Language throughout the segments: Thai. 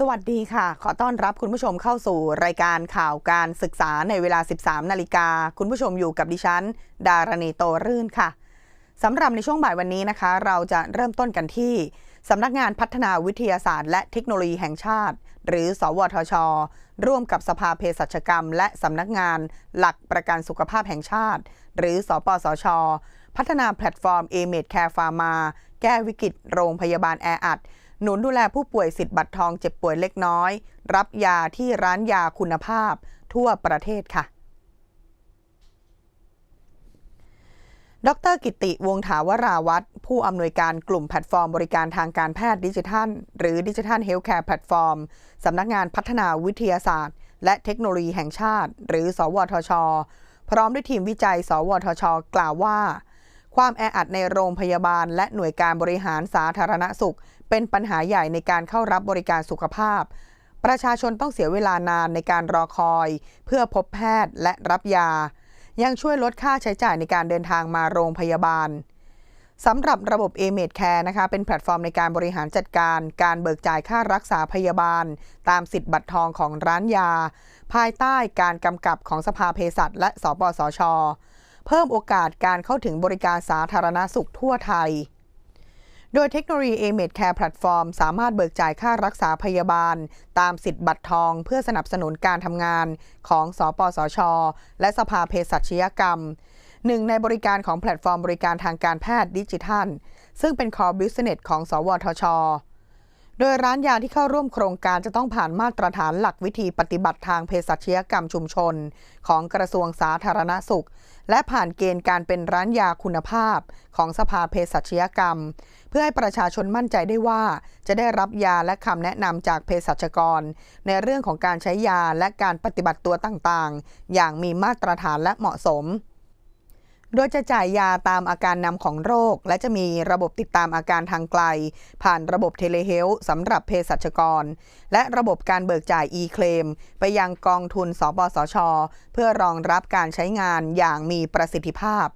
สวัสดีค่ะ ขอต้อนรับคุณผู้ชมเข้าสู่รายการข่าวการศึกษาในเวลา 13 นาฬิกา คุณผู้ชมอยู่กับดิฉัน ดารณีโตรื่นค่ะสำหรับในช่วงบ่ายวันนี้นะคะ เราจะเริ่มต้นกันที่สำนักงานพัฒนาวิทยาศาสตร์ และเทคโนโลยีแห่งชาติ หรือ สวทช ร่วมกับสภาเภสัชกรรม และสำนักงานหลักประกันสุขภาพแห่งชาติ หรือ สปสช พัฒนาแพลตฟอร์ม a m e d Care Pharma แก้วิกฤตโรงพยาบาลแออัด หนุนดูแลผู้ป่วยสิทธิ์บัตรทองเจ็บป่วยเล็กน้อย รับยาที่ร้านยาคุณภาพ ทั่วประเทศค่ะ ดรกิติวงถาวราวัตรผู้อำนวยการกลุ่มแพลตฟอร์มบริการทางการแพทย์ดิจิทัล หรือดิจิทัลเฮลท์แคร์แพลตฟอร์มสำนักงานพัฒนาวิทยาศาสตร์ และเทคโนโลยีแห่งชาติ หรือ สวทช พร้อมด้วยทีมวิจัย สวทช กล่าวว่าความแออัดในโรงพยาบาลและหน่วยการบริหารสาธารณสุข เป็นปัญหาใหญ่ในการเข้ารับบริการสุขภาพ ประชาชนต้องเสียเวลานานในการรอคอย เพื่อพบแพทย์และรับยา ยังช่วยลดค่าใช้จ่ายในการเดินทางมาโรงพยาบาลสำหรับระบบ a m e d Care นะคะ เป็นแพลตฟอร์มในการบริหารจัดการ การเบิกจ่ายค่ารักษาพยาบาล ตามสิทธิ์บัตรทองของร้านยา ภายใต้การกำกับของสภาเภสัชและสปสช เพิ่มโอกาสการเข้าถึงบริการสาธารณสุขทั่วไทย โดยเทคโนโลยี a m e d Care Platform สามารถเบิกจ่ายค่ารักษาพยาบาล ตามสิทธิ์บัตรทองเพื่อสนับสนุนการทำงานของสปสช และสภาเภสัชยกรรม หนึ่งในบริการของแพลตฟอร์มบริการทางการแพทย์ดิจิทัล ซึ่งเป็น core business ของ สวทช โดยร้านยาที่เข้าร่วมโครงการจะต้องผ่านมาตรฐานหลักวิธีปฏิบัติทางเภสัชยกรรมชุมชน ของกระทรวงสาธารณสุข และผ่านเกณฑ์การเป็นร้านยาคุณภาพ ของสภาเภสัชยกรรม เพื่อให้ประชาชนมั่นใจได้ว่า จะได้รับยาและคำแนะนำจากเภสัชกร ในเรื่องของการใช้ยาและการปฏิบัติตัวต่างๆ อย่างมีมาตรฐานและเหมาะสม โดยจะจ่ายยาตามอาการนำของโรค และจะมีระบบติดตามอาการทางไกล ผ่านระบบเทเลเฮลท์สำหรับเภสัชกร และระบบการเบิกจ่าย e-claim ไปยังกองทุนสปสช เพื่อรองรับการใช้งานอย่างมีประสิทธิภาพ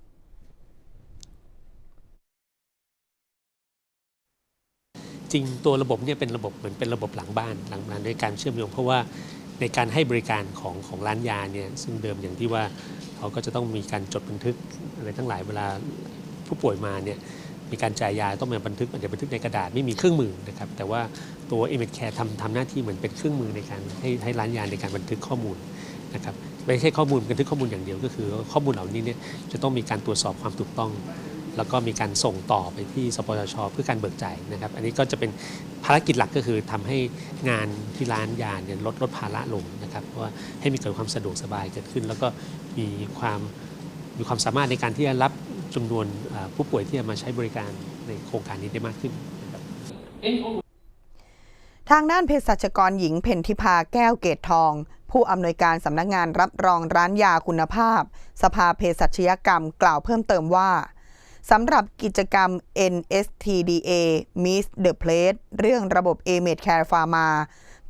จริงตัวระบบเนี่ยเป็นระบบเหมือนเป็นระบบหลังบ้านหลังบ้านในการเชื่อมโยงเพราะว่าในการให้บริการของของร้านยาเนี่ยซึ่งเดิมอย่างที่ว่า เขาก็จะต้องมีการจดบันทึกอะไรทั้งหลายเวลาผู้ป่วยมาเนี่ยมีการจ่ายยาต้องมาบันทึกอาจจะบันทึกในกระดาษไม่มีเครื่องมือนะครับแต่ว่าตัว m อ Care ทำทำหน้าที่เหมือนเป็นเครื่องมือในการให้ให้ร้านยาในการบันทึกข้อมูลนะครับไม่ใช่ข้อมูลบันทึกข้อมูลอย่างเดียวก็คือ ข้อมูลเหล่านี้เนี่ยจะต้องมีการตรวจสอบความถูกต้อง แล้วก็มีการส่งต่อไปที่สปสชเพื่อการเบิกจ่ายนะครับ อันนี้ก็จะเป็นภารกิจหลักก็คือทำให้งานที่ร้านยาเนี่ยลดลดภาระลงนะครับเพราะว่าให้มีเกิดความสะดวกสบายเกิดขึ้น แล้วก็มีความมีความสามารถในการที่จะรับจำนวนผู้ป่วยที่จะมาใช้บริการในโครงการนี้ได้มากขึ้นนะครับทางด้านเภสัชกรหญิงเพ็ญทิพาแก้วเกตทอง ผู้อำนวยการสำนักงานรับรองร้านยาคุณภาพ สภาเภสัชยกรรมกล่าวเพิ่มเติมว่า สำหรับกิจกรรม NSTDA Meet the Plate เรื่องระบบ a m e d Care Pharma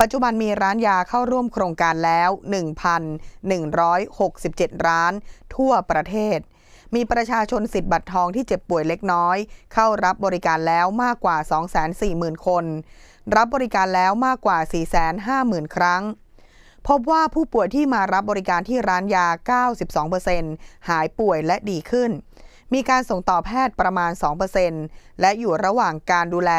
ปัจจุบันมีร้านยาเข้าร่วมโครงการแล้ว 1,167 ร้านทั่วประเทศ มีประชาชนสิทธิ์บัตรทองที่เจ็บป่วยเล็กน้อย เข้ารับบริการแล้วมากกว่า 240,000 คน รับบริการแล้วมากกว่า 450,000 ครั้งพบว่าผู้ป่วยที่มารับบริการที่ร้านยา 92%หายป่วยและดีขึ้น มีการส่งต่อแพทย์ประมาณ 2%และอยู่ระหว่างการดูแล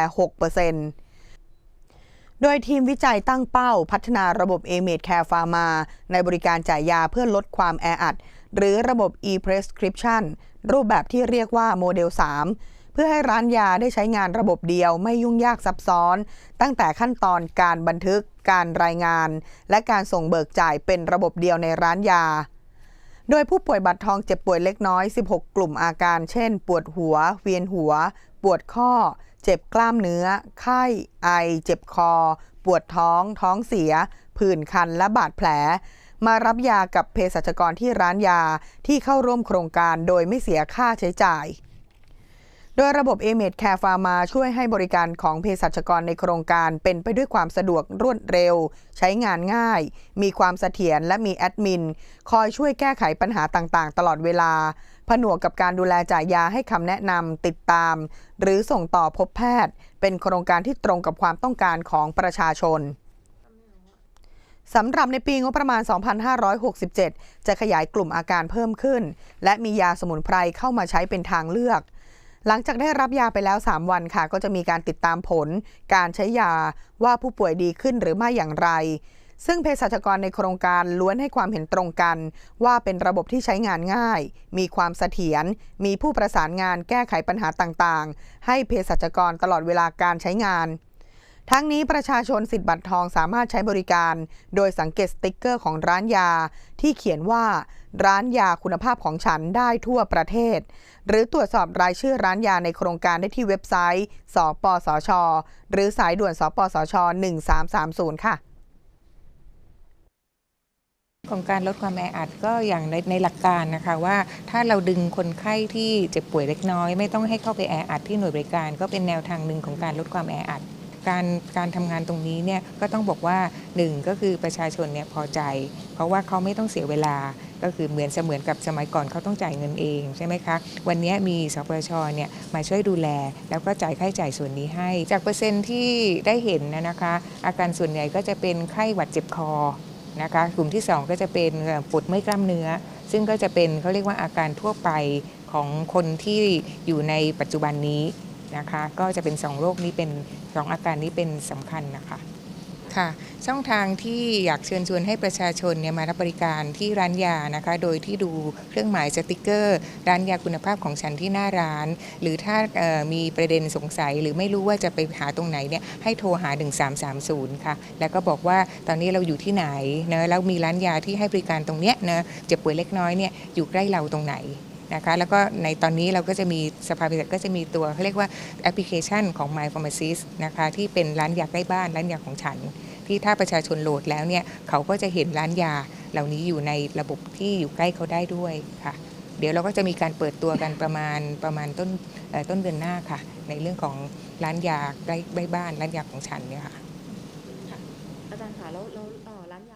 6%โดยทีมวิจัยตั้งเป้าพัฒนาระบบ a m e d Care Pharma ในบริการจ่ายยาเพื่อลดความแออัด หรือระบบ e-prescription รูปแบบที่เรียกว่าโมเดล 3 เพื่อให้ร้านยาได้ใช้งานระบบเดียวไม่ยุ่งยากซับซ้อน ตั้งแต่ขั้นตอนการบันทึก การรายงาน และการส่งเบิกจ่ายเป็นระบบเดียวในร้านยา โดยผู้ป่วยบัตรทองเจ็บป่วยเล็กน้อย 16 กลุ่มอาการ เช่น ปวดหัว เวียนหัว ปวดข้อ เจ็บกล้ามเนื้อ ไข้ ไอ เจ็บคอ ปวดท้อง ท้องเสีย ผื่นคัน และบาดแผล มารับยากับเภสัชกรที่ร้านยาที่เข้าร่วมโครงการโดยไม่เสียค่าใช้จ่าย โดยระบบ a m e d Care Pharma ช่วยให้บริการของเภสัชกรในโครงการเป็นไปด้วยความสะดวกรวดเร็ว ใช้งานง่าย มีความเสถียรและมีแอดมิน คอยช่วยแก้ไขปัญหาต่างๆ ตลอดเวลา ผนวกกับการดูแลจ่ายยาให้คำแนะนำติดตาม หรือส่งต่อพบแพทย์ เป็นโครงการที่ตรงกับความต้องการของประชาชนสำหรับในปีงบประมาณ 2567 จะขยายกลุ่มอาการเพิ่มขึ้น และมียาสมุนไพรเข้ามาใช้เป็นทางเลือก หลังจากได้รับยาไปแล้ว 3 วันค่ะ ก็จะมีการติดตามผล การใช้ยาว่าผู้ป่วยดีขึ้นหรือไม่อย่างไร ซึ่งเภสัชกรในโครงการล้วนให้ความเห็นตรงกัน ว่าเป็นระบบที่ใช้งานง่าย มีความเสถียร มีผู้ประสานงานแก้ไขปัญหาต่างๆ ให้เภสัชกรตลอดเวลาการใช้งาน ทั้งนี้ประชาชนสิทธิ์บัตรทองสามารถใช้บริการ โดยสังเกตสติกเกอร์ของร้านยา ที่เขียนว่า ร้านยาคุณภาพของฉันได้ทั่วประเทศ หรือตรวจสอบรายชื่อร้านยาในโครงการได้ที่เว็บไซต์ สปสช หรือสายด่วน สปสช 1330 ค่ะของการลดความแออัดก็อย่างในในหลักการนะคะว่าถ้าเราดึงคนไข้ที่เจ็บป่วยเล็กน้อย ไม่ต้องให้เข้าไปแออัดที่หน่วยบริการ ก็เป็นแนวทางหนึ่งของการลดความแออัด การการทำงานตรงนี้เนี่ยก็ต้องบอกว่าหนึ่งก็คือประชาชนเนี่ยพอใจ เพราะว่าเขาไม่ต้องเสียเวลาก็คือเหมือนเสมือนกับสมัยก่อนเขาต้องจ่ายเงินเองใช่ไหมคะวันนี้มีสปชเนี่ยมาช่วยดูแล แล้วก็จ่ายค่าใช้จ่ายส่วนนี้ให้ จากเปอร์เซ็นต์ที่ได้เห็นนะนะคะ อาการส่วนใหญ่ก็จะเป็นไข้หวัดเจ็บคอนะคะกลุ่มที่ 2 ก็จะเป็นปวดเมื่อยกล้ามเนื้อ ซึ่งก็จะเป็นเขาเรียกว่าอาการทั่วไปของคนที่อยู่ในปัจจุบันนี้ นะคะ ก็จะเป็น 2 โรคนี้เป็น 2 อาการนี้เป็นสำคัญนะคะค่ะช่องทางที่อยากเชิญชวนให้ประชาชนเนี่ยมารับบริการที่ร้านยานะคะ โดยที่ดูเครื่องหมายสติกเกอร์ ร้านยาคุณภาพของฉันที่หน้าร้าน หรือถ้ามีประเด็นสงสัยหรือไม่รู้ว่าจะไปหาตรงไหนเนี่ยให้โทรหา 1330 ค่ะ แล้วก็บอกว่าตอนนี้เราอยู่ที่ไหนเนะแล้วมีร้านยาที่ให้บริการตรงเนี้ยนะเจ็บป่วยเล็กน้อยเนี่ยอยู่ใกล้เราตรงไหน นะคะแล้วก็ในตอนนี้เราก็จะมีสภาเภสัชก็จะมีตัวเขาเรียกว่าแอปพลิเคชันของ My Pharmacist นะคะที่เป็นร้านยาใกล้บ้านร้านยาของฉัน ที่ถ้าประชาชนโหลดแล้วเนี่ยเขาก็จะเห็นร้านยาเหล่านี้อยู่ในระบบที่อยู่ใกล้เขาได้ด้วยค่ะเดี๋ยวเราก็จะมีการเปิดตัวกันประมาณประมาณต้นต้นเดือนหน้าค่ะ ในเรื่องของร้านยาใกล้ใกล้บ้านร้านยาของฉันเนี่ยค่ะอาจารย์คะแล้วแล้ว